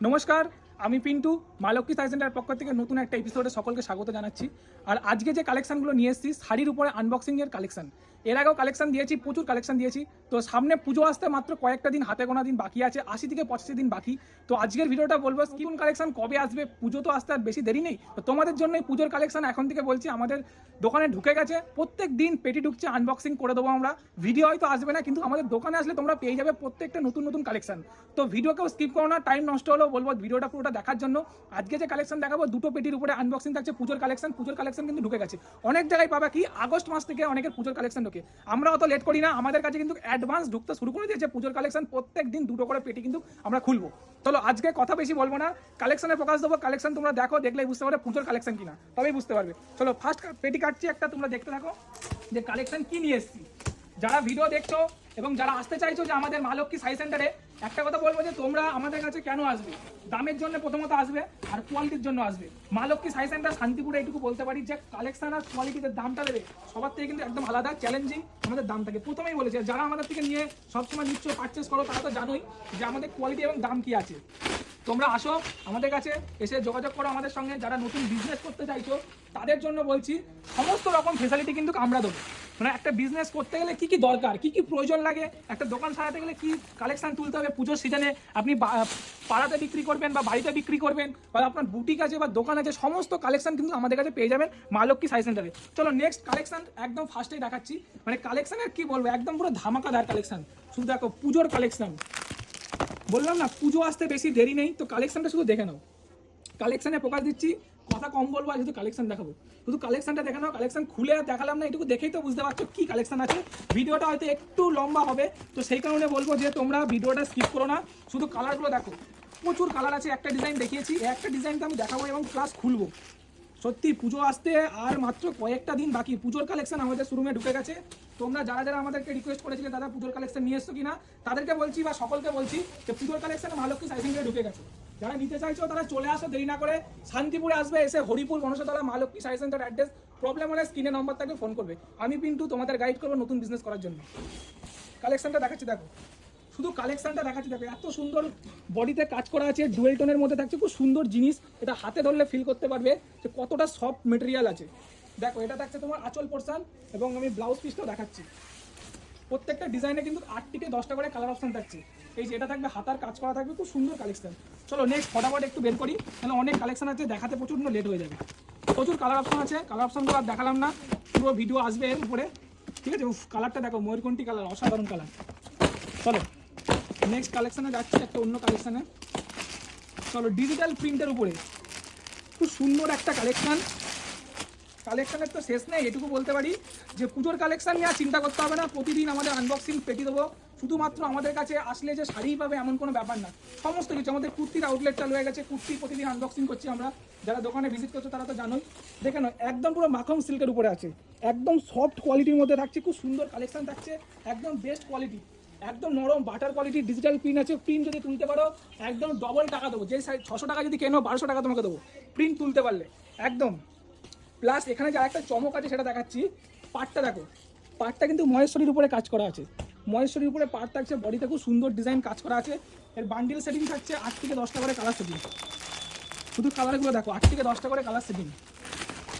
নমস্কার আমি পিন্টু মালক্ষী সাই সেন্টার পক্ষ থেকে নতুন একটা এপিসোডে সকলকে স্বাগত জানাচ্ছি। আর আজকে যে কালেকশনগুলো নিয়ে এসেছি, শাড়ির উপরে আনবক্সিং এর কালেকশন এর আগেও কালেকশন দিয়েছি, প্রচুর কালেকশন দিয়েছি। তো সামনে পুজো আসতে মাত্র কয়েকটা দিন, হাতে গোনা দিন বাকি আছে, আশি থেকে পঁচাশি দিন বাকি। তো আজকের ভিডিওটা বলব কোন কালেকশন কবে আসবে, পুজো তো আসতে আর বেশি দেরি নেই। তো তোমাদের জন্য পুজোর কালেকশন এখন থেকে বলছি, আমাদের দোকানে ঢুকে গেছে, প্রত্যেক দিন পেটি ঢুকছে আনবক্সিং করে দেবো আমরা। ভিডিও হয়তো আসবে না, কিন্তু আমাদের দোকানে আসলে তোমরা পেয়ে যাবে প্রত্যেকটা নতুন নতুন কালেকশন তো ভিডিওকেও স্কিপ করো না টাইম নষ্ট হলেও বলব ভিডিওটা পুরোটা দেখার জন্য আজকে যে কালেকশন দেখাবো, দুটো পেটির উপরে আনবক্সিং থাকছে, পুজোর কালেকশন পুজোর কালেকশন কিন্তু ঢুকে গেছে। অনেক জায়গায় পাবা কি, আগস্ট মাস থেকে অনেকের পুজোর কালেকশন ঢোকে। আমরা অত লেট করি না, আমাদের কাছে কিন্তু অ্যাডভান্স ঢুকতে শুরু করে দিয়েছে পুজোর কালেকশন প্রত্যেক দিন দুটো করে পেটি কিন্তু আমরা খুলবো। চলো, আজকে কথা বেশি বলব না। কালেকশনে ফোকাস দেবো। কালেকশন তোমরা দেখো দেখলে বুঝতে পারবে পুজোর কালেকশন কিনা। তবেই বুঝতে পারবে। চলো ফার্স্ট পেটি কাটছি একটা, তোমরা দেখতে থাকো যে কালেকশন কি নিয়ে এসেছি। যারা ভিডিও দেখছ এবং যারা আসতে চাইছো যে আমাদের মালক্ষী সাই সেন্টারে, একটা কথা বলব যে তোমরা আমাদের কাছে কেন আসবে? দামের জন্য প্রথমত আসবে আর কোয়ালিটির জন্য আসবে। মালক্ষী সাই সেন্টার শান্তিপুরে এইটুকু বলতে পারি যে কালেকশন আর কোয়ালিটিতে দামটা দেবে, সবার থেকে কিন্তু একদম আলাদা চ্যালেঞ্জিং আমাদের দাম থাকে। প্রথমেই বলেছে, যারা আমাদের থেকে নিয়ে সবসময় নিচ্ছ পারচেস করো, তারা তো জানোই যে আমাদের কোয়ালিটি এবং দাম কি আছে। তোমরা আসো আমাদের কাছে, এসে যোগাযোগ করো আমাদের সঙ্গে। যারা নতুন বিজনেস করতে চাইছো, তাদের জন্য বলছি, সমস্ত রকম ফেসিলিটি কিন্তু আমরা দেবো। মানে একটা বিজনেস করতে গেলে কি কি দরকার? কি কি প্রয়োজন লাগে? একটা দোকান সারাতে গেলে কি কালেকশন তুলতে হবে? পুজোর সিজনে আপনি পাড়াতে বিক্রি করবেন বা বাড়িতে বিক্রি করবেন বা আপনার বুটিক আছে বা দোকান আছে, সমস্ত কালেকশন কিন্তু আমাদের কাছে পেয়ে যাবেন মা লক্ষ্মী সাই সেন্টারে চলো নেক্সট কালেকশন একদম ফার্স্টেই দেখাচ্ছি। মানে কালেকশনের কি বলব? একদম পুরো ধামাকাদার কালেকশন শুধু দেখো, পুজোর কালেকশন বললাম না, পুজো আসতে বেশি দেরি নেই, তো কালেকশনটা শুধু দেখে নাও। কালেকশনে ফোকাস দিচ্ছি কথা কম বলব আর শুধু কালেকশন দেখাবো। শুধু কালেকশনটা দেখে নাও কালেকশন খুলে দেখালাম না, এটুকু দেখেই তো বুঝতে পারছ কি কালেকশন আছে। ভিডিওটা হয়তো একটু লম্বা হবে, তো সেই কারণে বলব যে তোমরা ভিডিওটা স্কিপ করো না। শুধু কালারগুলো দেখো, প্রচুর কালার আছে, একটা ডিজাইন দেখিয়েছি, একটা ডিজাইন তো আমি দেখাবো এবং ক্লাস খুলবো। সত্যি পুজো আসতে আর মাত্র কয়েকটা দিন বাকি, পুজোর কালেকশন আমাদের শোরুমে ঢুকে গেছে। তোমরা যারা যারা আমাদেরকে রিকোয়েস্ট করেছিলে, দাদা পুজোর কালেকশন নিয়ে এসছো কিনা, তাদেরকে বলছি বা সকলকে বলছি যে পুজোর কালেকশন কি সাইসিংয়ে ঢুকে গেছে। যারা নিতে চাইছো, তারা চলে আসো, দেরি না করে। শান্তিপুরে আসবে, এসে হরিপুর গণেশতলা মালক্ষী সাই সেন্টার অ্যাড্রেস প্রবলেম হলে স্ক্রিনে নম্বর থাকবে ফোন করবে। আমি পিন্টু, তোমাদের গাইড করব নতুন বিজনেস করার জন্য। কালেকশনটা দেখাচ্ছি, দেখো। শুধু কালেকশনটা দেখাচ্ছি, দেখো, এত সুন্দর বডিতে কাজ করা আছে ডুয়েল টোনের মধ্যে থাকছে, খুব সুন্দর জিনিস। এটা হাতে ধরলে ফিল করতে পারবে যে কতটা সফট মেটেরিয়াল আছে। দেখো, এটা থাকছে তোমার আচল পোর্শন এবং আমি ব্লাউজ পিসটাও দেখাচ্ছি। প্রত্যেকটা ডিজাইনে কিন্তু আট থেকে দশটা করে কালার অপশন থাকছে। এই যে এটা থাকবে হাতার কাজ করা থাকবে খুব সুন্দর কালেকশন চলো নেক্সট ফটাফট একটু বের করি তাহলে অনেক কালেকশন আছে দেখাতে প্রচুর লেট হয়ে যাবে। প্রচুর কালার অপশন আছে কালার অপশনগুলো আর দেখালাম না পুরো ভিডিও আসবে এর উপরে। ঠিক আছে? উফ, কালারটা দেখো ময়ূরকণ্ঠী কালার অসাধারণ কালার চলো নেক্সট কালেকশনে যাচ্ছি একটা অন্য কালেকশনে চলো ডিজিটাল প্রিন্টের উপরে। খুব সুন্দর একটা কালেকশন কালেকশনের তো শেষ নেই, এটুকু বলতে পারি যে পুজোর কালেকশন নিয়ে আর চিন্তা করতে হবে না, প্রতিদিন আমাদের আনবক্সিং পেটি দেবো। শুধুমাত্র আমাদের কাছে আসলে যে শাড়ি পাবে এমন কোনো ব্যাপার না। সমস্ত কিছু, আমাদের কুর্তির আউটলেট চালু হয়ে গেছে, কুর্তি প্রতিদিন আনবক্সিং করছি আমরা। যারা দোকানে ভিজিট করছ তারা তো জানোই। দেখে নাও, একদম পুরো মাখন সিল্কের উপরে আছে। একদম সফট কোয়ালিটির মধ্যে থাকছে, খুব সুন্দর কালেকশন থাকছে, একদম বেস্ট কোয়ালিটি একদম নরম বাটার কোয়ালিটি ডিজিটাল প্রিন্ট আছে প্রিন্ট যদি তুলতে পারো, একদম ডবল টাকা দেবো। যে ছশো টাকা যদি কেনো, বারোশো টাকা তোমাকে দেবো। প্রিন্ট তুলতে পারলে। একদম। প্লাস এখানে যে একটা চমক আছে সেটা দেখাচ্ছি। পাটটা দেখো। পাটটা কিন্তু মহেশ্বরীর উপরে কাজ করা আছে। মহেশ্বরীর উপরে পাট থাকছে বডিতে খুব সুন্দর ডিজাইন কাজ করা আছে। এর বান্ডিল সেটিং থাকছে আট থেকে দশটা করে কালার সেটিং শুধু কালারগুলো দেখো আট থেকে দশটা করে কালার সেটিং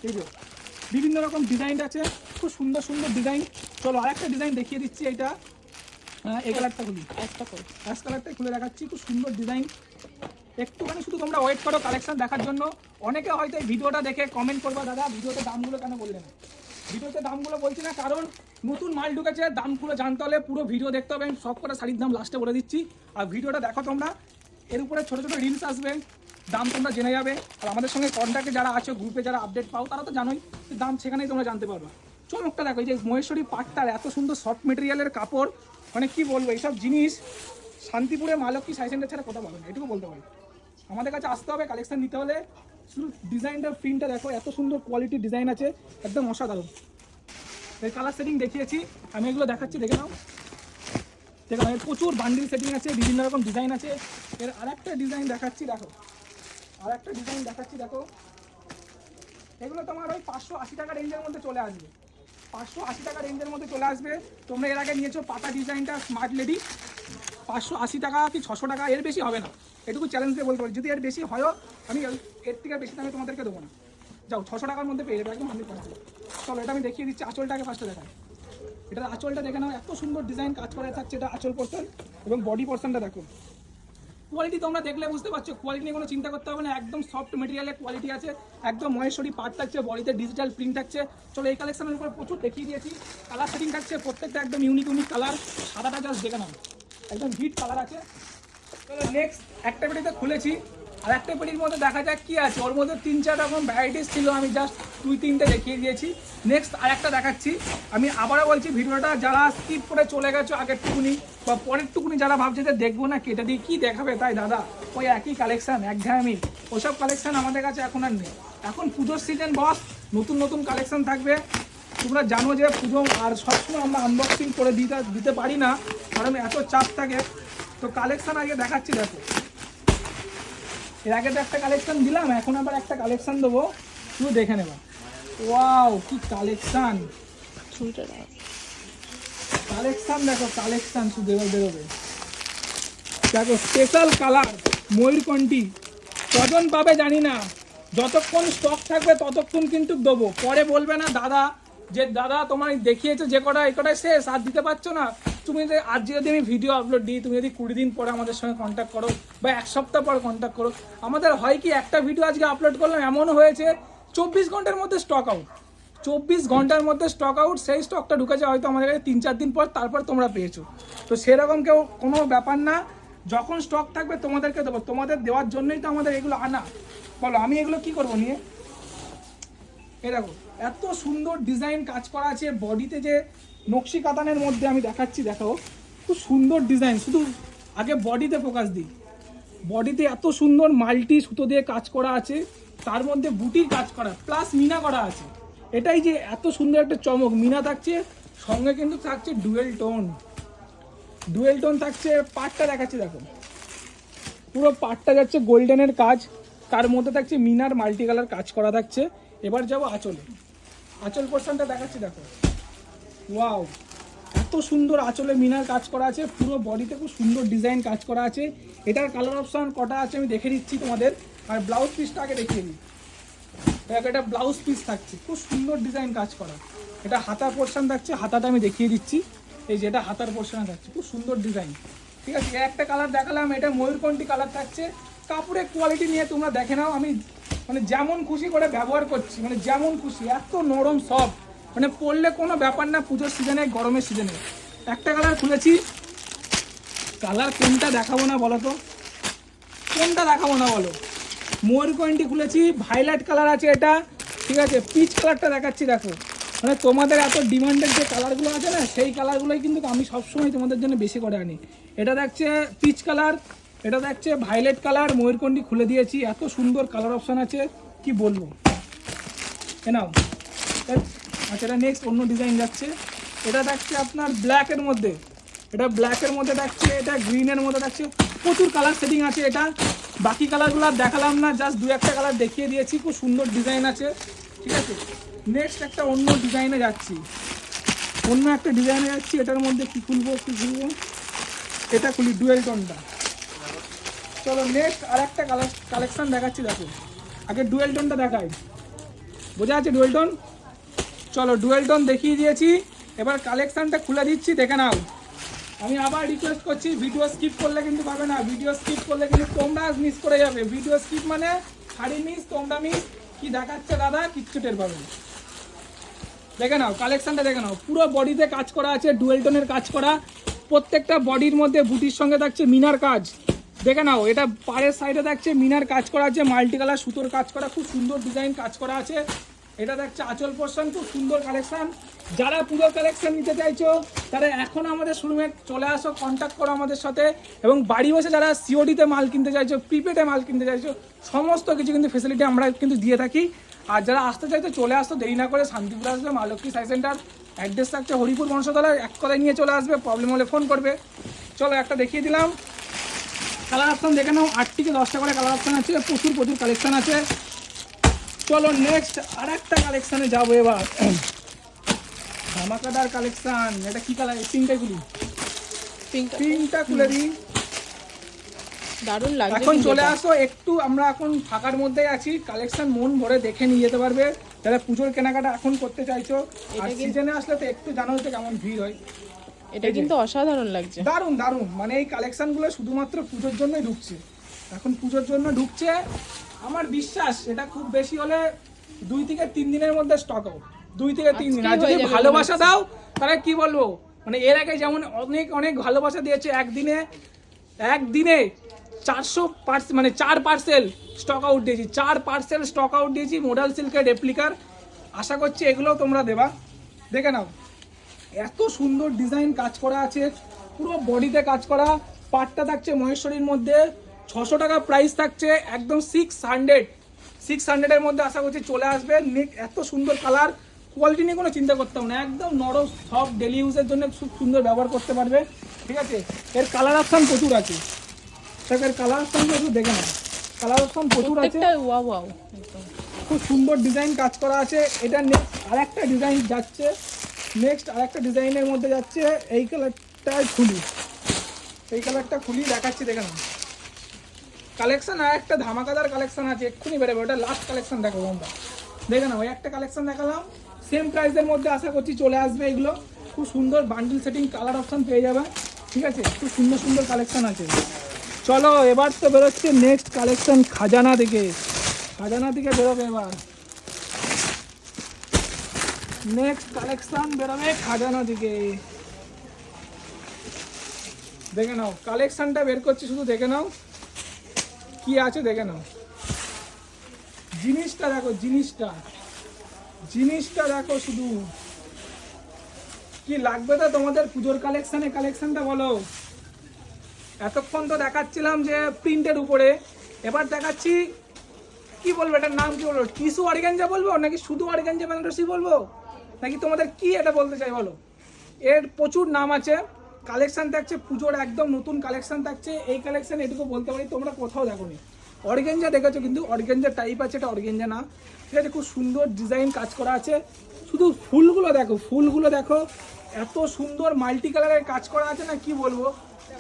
এই যে বিভিন্ন রকম ডিজাইন আছে খুব সুন্দর সুন্দর ডিজাইন চলো আরেকটা ডিজাইন দেখিয়ে দিচ্ছি এটা। এই কালারটা খুলি। একটা করে অ্যাশ কালারটাই খুলে দেখাচ্ছি খুব সুন্দর ডিজাইন একটুখানি শুধু তোমরা ওয়েট করো কালেকশন দেখার জন্য। অনেকে হয়তো এই ভিডিওটা দেখে কমেন্ট করবা, দাদা, ভিডিওতে দামগুলো কেন বললে না? ভিডিওতে দামগুলো বলছি না, কারণ নতুন মাল ঢুকেছে দামগুলো জানতে হলে পুরো ভিডিও দেখতে হবে, আমি সব কটা শাড়ির দাম লাস্টে বলে দিচ্ছি। আর ভিডিওটা দেখো তোমরা, এর উপরে ছোটো ছোটো রিলস আসবে, দাম তোমরা জেনে যাবে। আর আমাদের সঙ্গে কন্ট্যাক্টে যারা আছো গ্রুপে যারা আপডেট পাও, তারা তো জানোই দাম সেখানেই তোমরা জানতে পারবা। চমকটা দেখো, এই যে মহেশ্বরী পাটটার এত সুন্দর সফট মেটেরিয়ালের কাপড় মানে কি বলব, এইসব জিনিস শান্তিপুরে মালক্ষী সাই সেন্টার ছাড়া কোথাও পাবে না, এটুকু বলতে পারি। আমাদের কাছে আসতে হবে কালেকশন নিতে হলে। শুধু ডিজাইনটা প্রিন্টটা দেখো, এত সুন্দর কোয়ালিটির ডিজাইন আছে, একদম অসাধারণ। এর কালার সেটিং দেখিয়েছি, আমি এগুলো দেখাচ্ছি, দেখে নাও। দেখো, এর প্রচুর বান্ডিল সেটিং আছে, বিভিন্ন রকম ডিজাইন আছে। এর আরেকটা ডিজাইন দেখাচ্ছি, দেখো। আর একটা ডিজাইন দেখাচ্ছি, দেখো। এগুলো তোমার ওই পাঁচশো আশি টাকা রেঞ্জের মধ্যে চলে আসবে। পাঁচশো আশি টাকা রেঞ্জের মধ্যে চলে আসবে। তোমরা এর আগে নিয়েছো পাতা ডিজাইনটা স্মার্ট লেডি পাঁচশো আশি টাকা কি ছশো টাকা? এর বেশি হবে না। এটুকু চ্যালেঞ্জ দিয়ে বলতে পারি। যদি এর বেশি হয়ও, আমি এর থেকে বেশি দামে তোমাদেরকে দেবো না। যাও, ছশো টাকার মধ্যে পেয়ে যাবে, একদম হান্ড্রেড পার্সেন্ট চলো, এটা আমি দেখিয়ে দিচ্ছি, আঁচলটাকে ফার্স্টে দেখাই। এটা আঁচলটা দেখে নাও, এত সুন্দর ডিজাইন কাজ করা থাকছে এটা আঁচল পোর্শন এবং বডি পোর্শনটা দেখো। কোয়ালিটি তোমরা দেখলে বুঝতে পারছ কোয়ালিটি নিয়ে কোনো চিন্তা করতে হবে না, একদম সফট মেটেরিয়ালের কোয়ালিটি আছে, একদম মহেশ্বরী পার্ট থাকছে, বডিতে ডিজিটাল প্রিন্ট থাকছে। চলো, এই কালেকশনের উপর প্রচুর দেখিয়ে দিয়েছি। কালার সেটিং থাকছে, প্রত্যেকটা একদম ইউনিক ইউনিক কালার সাদাটা জাস্ট দেখে নাও। একদম হিট কালার আছে। নেক্সট একটা পেটিতে খুলেছি, আর একটা পেটির মধ্যে দেখা যাক কি আছে। ওর মধ্যে তিন, চার রকম ভ্যারাইটিস ছিল, আমি জাস্ট দুই, তিনটে দেখিয়ে দিয়েছি। নেক্সট আর একটা দেখাচ্ছি। আমি আবারও বলছি, ভিডিওটা যারা স্কিপ করে চলে গেছো আগের টুকুনি বা পরের টুকুনি যারা ভাবছে যে দেখব না, কেটে দিয়ে কী দেখাবে তাই দাদা? ওই একই কালেকশন এক ঘামি ওসব কালেকশন আমাদের কাছে এখন আর নেই। এখন পুজোর সিজন বস নতুন নতুন কালেকশন থাকবে। তোমরা জানো যে পুজো আর সবসময় আমরা আনবক্সিং করে দিতে দিতে পারি না, কারণ এত চাপ থাকে। তো কালেকশন আগে দেখাচ্ছি দেখো। এর আগে তো একটা কালেকশন দিলাম এখন আবার একটা কালেকশন দেবো। শুধু দেখে নেবা। ওয়াও কি কালেকশন কালেকশন দেখো কালেকশন শুধু এবার বেরোবে। দেখো স্পেশাল কালার ময়ূরকণ্ঠী কজন পাবে জানি না। যতক্ষণ স্টক থাকবে ততক্ষণ কিন্তু দেবো। পরে বলবে না দাদা যে দাদা তোমার দেখিয়েছো যে কটা এ কটায় শেষ আর দিতে পারছ না। তুমি যদি আজ যদি আমি ভিডিও আপলোড দিই, তুমি যদি কুড়ি দিন পরে আমাদের সঙ্গে কন্ট্যাক্ট করো, বা এক সপ্তাহ পর কন্ট্যাক্ট করো, আমাদের হয় কি, একটা ভিডিও আজকে আপলোড করলাম, এমনও হয়েছে, চব্বিশ ঘণ্টার মধ্যে স্টক আউট চব্বিশ ঘণ্টার মধ্যে স্টক আউট সেই স্টকটা ঢুকেছে হয়তো আমাদের কাছে তিন চার দিন পর, তারপর তোমরা পেয়েছ। তো সেরকম কেউ কোনো ব্যাপার না, যখন স্টক থাকবে, তোমাদেরকে দেবো। তোমাদের দেওয়ার জন্যই তো আমাদের এগুলো আনা। বলো, আমি এগুলো কি করব নিয়ে? এই দেখো, এত সুন্দর ডিজাইন কাজ করা আছে বডিতে যে নকশি কাতানের মধ্যে আমি দেখাচ্ছি, দেখাও। খুব সুন্দর ডিজাইন শুধু আগে বডিতে ফোকাস দিই। বডিতে এত সুন্দর মাল্টি সুতো দিয়ে কাজ করা আছে, তার মধ্যে বুটির কাজ করা প্লাস মিনা করা আছে। এটাই যে এত সুন্দর একটা চমক, মিনা থাকছে, সঙ্গে কিন্তু থাকছে ডুয়েল টোন ডুয়েল টোন থাকছে, পাটটা দেখাচ্ছি, দেখো। পুরো পাটটা যাচ্ছে গোল্ডেনের কাজ, তার মধ্যে থাকছে মিনার মাল্টি কালার কাজ করা থাকছে। এবার যাব আঁচলে। আঁচল পোর্শনটা দেখাচ্ছি, দেখো। ওয়াও এত সুন্দর আঁচলে মিনার কাজ করা আছে, পুরো বডিতে খুব সুন্দর ডিজাইন কাজ করা আছে। এটার কালার অপশন কটা আছে আমি দেখে দিচ্ছি তোমাদের। আর ব্লাউজ পিসটা আগে দেখিয়ে দেখো, এটা ব্লাউজ পিস থাকছে, খুব সুন্দর ডিজাইন কাজ করা। এটা হাতা পোর্শন থাকছে, হাতাটা আমি দেখিয়ে দিচ্ছি। এই যে এটা হাতার পোর্শন থাকছে, খুব সুন্দর ডিজাইন। ঠিক আছে একটা কালার দেখালাম, এটা ময়ূরকণ্ঠী কালার থাকছে। কাপড়ের কোয়ালিটি নিয়ে তোমরা দেখে নাও, আমি মানে যেমন খুশি করে ব্যবহার করছি মানে যেমন খুশি, এত নরম সব। মানে পড়লে কোনো ব্যাপার না, পুজোর সিজনে গরমের সিজনে একটা কালার খুলেছি। কালার কোনটা দেখাবো না বলো তো? কোনটা দেখাবো না বলো? ময়ূরকণ্ঠী খুলেছি ভাইলাইট কালার আছে এটা, ঠিক আছে? পিচ কালারটা দেখাচ্ছি, দেখো। মানে তোমাদের এত ডিমান্ডের যে কালারগুলো আছে না, সেই কালারগুলোই কিন্তু আমি সবসময় তোমাদের জন্য বেশি করে আনি। এটা দেখছে পিচ কালার এটা দেখছে ভাইলেট কালার ময়ূরকণ্ঠী খুলে দিয়েছি। এত সুন্দর কালার অপশান আছে, কি বলব? এ- আচ্ছা এটা নেক্সট অন্য ডিজাইন যাচ্ছে। এটা দেখছে আপনার ব্ল্যাকের মধ্যে। এটা ব্ল্যাকের মধ্যে দেখছে এটা গ্রিনের মধ্যে দেখছে প্রচুর কালার সেটিং আছে এটা। বাকি কালারগুলো দেখালাম না জাস্ট দু একটা কালার দেখিয়ে দিয়েছি। খুব সুন্দর ডিজাইন আছে, ঠিক আছে? নেক্সট একটা অন্য ডিজাইনে যাচ্ছি। অন্য একটা ডিজাইনে যাচ্ছি, এটার মধ্যে কী খুলবো, কি খুলবো? এটা খুলি ডুয়েল টোনটা চলো নেক্সট আর একটা কালার কালেকশন দেখাচ্ছি, দেখো। আগে ডুয়েল টোনটা দেখাই। বোঝা আছে ডুয়েল টোন চলো ডুয়েল টোন দেখিয়ে দিয়েছি। এবার কালেকশনটা খুলে দিচ্ছি, দেখে নাও। আমি আবার রিকোয়েস্ট করছি ভিডিও স্কিপ করলে কিন্তু পাবে না। ভিডিও স্কিপ করলে কিন্তু তোমরা মিস করে যাবে। ভিডিও স্কিপ মানে শাড়ি মিস তোমরা মিস কি দেখাচ্ছে দাদা, কিচ্ছু টের পাবে দেখে নাও কালেকশনটা দেখে নাও। পুরো বডিতে কাজ করা আছে ডুয়েল টোনের কাজ করা। প্রত্যেকটা বডির মধ্যে বুটির সঙ্গে থাকছে মিনার কাজ। দেখে নাও, এটা পাড়ের সাইডে থাকছে, মিনার কাজ করা আছে মাল্টি কালার সুতোর কাজ করা, খুব সুন্দর ডিজাইন কাজ করা আছে। এটা দেখছে আচল পোর্শন খুব সুন্দর কালেকশন যারা পুরো কালেকশন নিতে চাইছো, তারা এখন আমাদের শোরুমে চলে আসো কন্ট্যাক্ট করো আমাদের সাথে। এবং বাড়ি বসে যারা সিওডিতে মাল কিনতে চাইছো প্রিপেডে মাল কিনতে চাইছো, সমস্ত কিছু কিন্তু ফেসিলিটি আমরা কিন্তু দিয়ে থাকি। আর যারা আসতে চাইতো চলে আসতো দেরি না করে শান্তিপুর আসবে, মা লক্ষ্মী সাই সেন্টার অ্যাড্রেস থাকছে হরিপুর বংশতলায় এক কথায় নিয়ে চলে আসবে প্রবলেম হলে ফোন করবে। চলো একটা দেখিয়ে দিলাম। কালার অপশন দেখে নাও আট থেকে দশটা করে কালার অপশন আছে, প্রচুর প্রচুর কালেকশন আছে। চলো নেক্সট আর একটা কালেকশানে যাব এবার। ধামাকাদার কালেকশন এটা কি কালার পিঙ্কটাই খুলি পিঙ্ক পিঙ্কটা খুলে দিই। দারুণ লাগছে এখন চলে আসো একটু আমরা এখন ফাঁকার মধ্যে আছি। কালেকশন মন ভরে দেখে নিয়ে যেতে পারবে। যারা পুজোর কেনাকাটা এখন করতে চাইছো আর সিজনে আসলে তো একটু জানো তো কেমন ভিড় হয়। এটা কিন্তু অসাধারণ লাগছে। দারুণ দারুণ। মানে এই কালেকশনগুলো শুধুমাত্র পুজোর জন্যই ঢুকছে। এখন পুজোর জন্য ঢুকছে। আমার বিশ্বাস এটা খুব বেশি হলে দুই থেকে তিন দিনের মধ্যে স্টক আউট দুই থেকে তিন দিন। আর যদি ভালোবাসা দাও তাহলে কি বলব? মানে এর আগে যেমন অনেক অনেক ভালোবাসা দিয়েছে একদিনে একদিনে চারশো পার্সেল মানে চার পার্সেল স্টক আউট দিয়েছি। চার পার্সেল স্টক আউট দিয়েছি মোডাল সিল্কের রেপ্লিকার আশা করছি এগুলোও তোমরা দেবা। দেখে নাও। এত সুন্দর ডিজাইন কাজ করা আছে। পুরো বডিতে কাজ করা। পাটটা থাকছে মহেশ্বরীর মধ্যে। ছশো টাকা প্রাইস থাকছে একদম সিক্স হান্ড্রেড সিক্স হান্ড্রেডের মধ্যে আশা করছি চলে আসবে। নেক এত সুন্দর কালার কোয়ালিটি নিয়ে কোনো চিন্তা করতে হবে না। একদম নরম সব ডেলি ইউজের জন্য খুব সুন্দর ব্যবহার করতে পারবে। ঠিক আছে? এর কালার অপশান প্রচুর আছে। দেখ, এর কালার অপশান প্রচুর দেখে না। কালার অপশান প্রচুর আছে। খুব সুন্দর ডিজাইন কাজ করা আছে। এটা নেক্সট আরেকটা ডিজাইন যাচ্ছে। নেক্সট আরেকটা ডিজাইনের মধ্যে যাচ্ছে। এই কালারটাই খুলি। এই কালারটা খুলি দেখাচ্ছি দেখে নাও কালেকশন আর একটা ধামাকাদার কালেকশন আছে, এক্ষুনি বেরোবে, ওটা লাস্ট কালেকশন দেখাবো আমরা। দেখে নাও, ওই একটা কালেকশন দেখালাম সেম প্রাইসের মধ্যে আশা করছি চলে আসবে এগুলো। খুব সুন্দর বান্ডিল সেটিং কালার অপশান পেয়ে যাবে, ঠিক আছে? খুব সুন্দর সুন্দর কালেকশন আছে। চলো, এবার তো বেরোচ্ছে নেক্সট কালেকশন খাজানা দিকে। খাজানা দিকে বেরোবে এবার। নেক্সট কালেকশন বেরোবে খাজানা দিকে। দেখে নাও কালেকশনটা বের করছি, শুধু দেখে নাও। কি আছে দেখে নাও। জিনিসটা দেখো, জিনিসটা। জিনিসটা দেখো শুধু। কি লাগবে তো তোমাদের পুজোর কালেকশনে কালেকশনটা বলো। এতক্ষণ তো দেখাচ্ছিলাম যে প্রিন্টের উপরে। এবার দেখাচ্ছি, কি বলব এটার নাম কি বলব? টিসু অর্গানজা বলব নাকি শুধু অর্গানজা বেনারসি বলব? নাকি তোমাদের কি এটা বলতে চাই বলো? এর প্রচুর নাম আছে। কালেকশন থাকছে, পুজোর একদম নতুন কালেকশন থাকছে। এই কালেকশন এটুকু বলতে পারি, তোমরা কোথাও দেখো নি অর্গেঞ্জা দেখেছ কিন্তু, অর্গেঞ্জা টাইপ আছে, এটা অর্গেঞ্জা না। ঠিক আছে, খুব সুন্দর ডিজাইন কাজ করা আছে। শুধু ফুলগুলো দেখো ফুলগুলো দেখো, এত সুন্দর মাল্টি কালারের কাজ করা আছে না, কি বলব?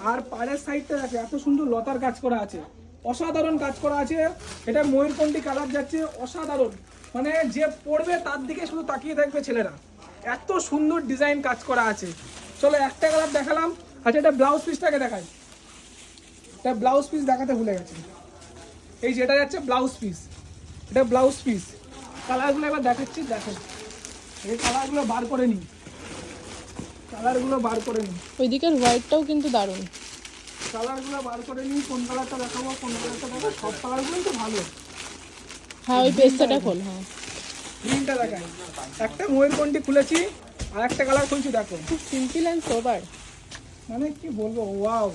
আর পাড়ের সাইডটা দেখো, এত সুন্দর লতার কাজ করা আছে। অসাধারণ কাজ করা আছে। এটা ময়ূরকণ্ঠী কালার যাচ্ছে, অসাধারণ। মানে যে পড়বে তার দিকে শুধু তাকিয়ে থাকবে ছেলেরা। এত সুন্দর ডিজাইন কাজ করা আছে। চলো একটা কালার দেখালাম। আচ্ছা এটা ব্লাউজ পিসটাকে দেখাই। এটা ব্লাউজ পিস দেখাতে ভুলে গেছি। এই যেটা যাচ্ছে ব্লাউজ পিস এটা ব্লাউজ পিস কালারগুলো এবার দেখাচ্ছি দেখো। এই কালারগুলো বার করে নিই। কালারগুলো বার করে নিই। ওই দিকের হোয়াইটটাও কিন্তু দারুণ। কালারগুলো বার করে নিই কোন কালারটা দেখাবো কোন কালারটা দেখাবো সব কালারগুলোই তো ভালো। হ্যাঁ ওই পেস্টাটা খোল হ্যাঁ। গ্রিনটা দেখাই। একটা ময়ূরকণ্ঠী খুলেছি আর একটা কালার খুলছি দেখো। খুব সিম্পল অ্যান্ড সোবার মানে কি বলব ওয়াও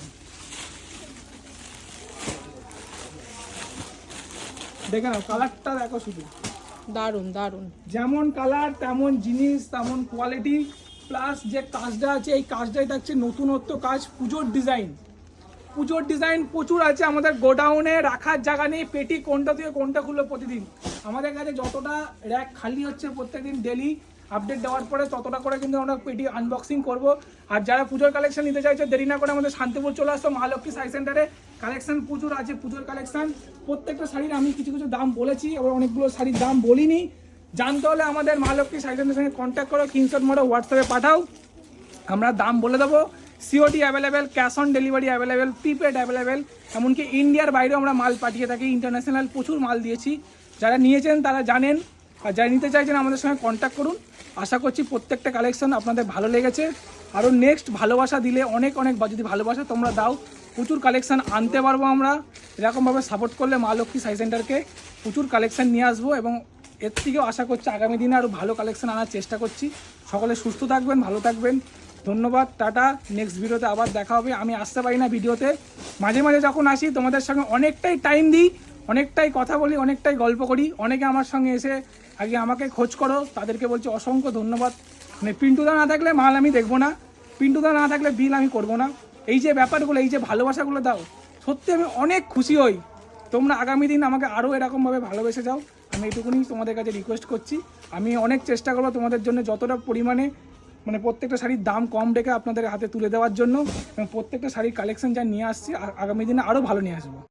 দেখে নাও কালারটা দেখো শুধু। দারুণ দারুণ। যেমন কালার তেমন জিনিস তেমন কোয়ালিটি প্লাস যে কাজটা আছে এই কাজটাই থাকছে নতুনত্ব কাজ পুজোর ডিজাইন পুজোর ডিজাইন প্রচুর আছে আমাদের গোডাউনে রাখার জায়গা নেই পেটি কোনটা থেকে কোনটা খুললো প্রতিদিন। আমাদের কাছে যতটা র্যাক খালি হচ্ছে প্রত্যেকদিন ডেলি আপডেট দেওয়ার পরে ততটা করে কিন্তু আমরা পেটি আনবক্সিং করব। আর যারা পুজোর কালেকশন নিতে চাইছে, দেরি না করে আমাদের শান্তিপুর চলে আসতো মহালক্ষ্মী সাই সেন্টারে কালেকশন প্রচুর আছে, পুজোর কালেকশন প্রত্যেকটা শাড়ির আমি কিছু কিছু দাম বলেছি আবার অনেকগুলো শাড়ির দাম বলিনি। জানতে হলে আমাদের মহালক্ষ্মী সাই সেন্টারের সঙ্গে কন্ট্যাক্ট করো স্ক্রিনশট মারো হোয়াটসঅ্যাপে পাঠাও। আমরা দাম বলে দেবো। COD available cash on delivery available prepaid available এমনকি ইন্ডিয়ার বাইরেও আমরা মাল পাঠিয়ে থাকি ইন্টারন্যাশনাল প্রচুর মাল দিয়েছি। যারা নিয়েছেন তারা জানেন, আর যারা নিতে চাইছেন আমাদের সঙ্গে কন্ট্যাক্ট করুন। আশা করছি প্রত্যেকটা কালেকশন আপনাদের ভালো লেগেছে। আরও নেক্সট ভালোবাসা দিলে অনেক অনেক যদি ভালোবাসা তোমরা দাও, প্রচুর কালেকশন আনতে পারব আমরা। এরকমভাবে সাপোর্ট করলে মা লক্ষ্মী সাই সেন্টারকে প্রচুর কালেকশন নিয়ে আসব এবং এর থেকেও আশা করছি আগামী দিনে আরও ভালো কালেকশন আনার চেষ্টা করছি। সকলে সুস্থ থাকবেন, ভালো থাকবেন। ধন্যবাদ, টাটা। নেক্সট ভিডিওতে আবার দেখা হবে। আমি আসতে পারি না ভিডিওতে। মাঝে মাঝে যখন আসি, তোমাদের সঙ্গে অনেকটাই টাইম দিই, অনেকটাই কথা বলি, অনেকটাই গল্প করি। অনেকে আমার সঙ্গে এসে আগে আমাকে খোঁজ করো, তাদেরকে বলছি অসংখ্য ধন্যবাদ। মানে পিন্টুদা না থাকলে মাল আমি দেখব না, পিন্টুদা না থাকলে বিল আমি করব না। এই যে ব্যাপারগুলো, এই যে ভালোবাসাগুলো দাও, সত্যি আমি অনেক খুশি হই। তোমরা আগামী দিন আমাকে আরও এরকমভাবে ভালোবেসে যাও। আমি এইটুকুনি তোমাদের কাছে রিকোয়েস্ট করছি। আমি অনেক চেষ্টা করব তোমাদের জন্য যতটা পরিমাণে মানে প্রত্যেকটা শাড়ির দাম কম রেখে আপনাদের হাতে তুলে দেওয়ার জন্য, এবং প্রত্যেকটা শাড়ির কালেকশন যা নিয়ে আসছি আগামী দিনে আরও ভালো নিয়ে আসব।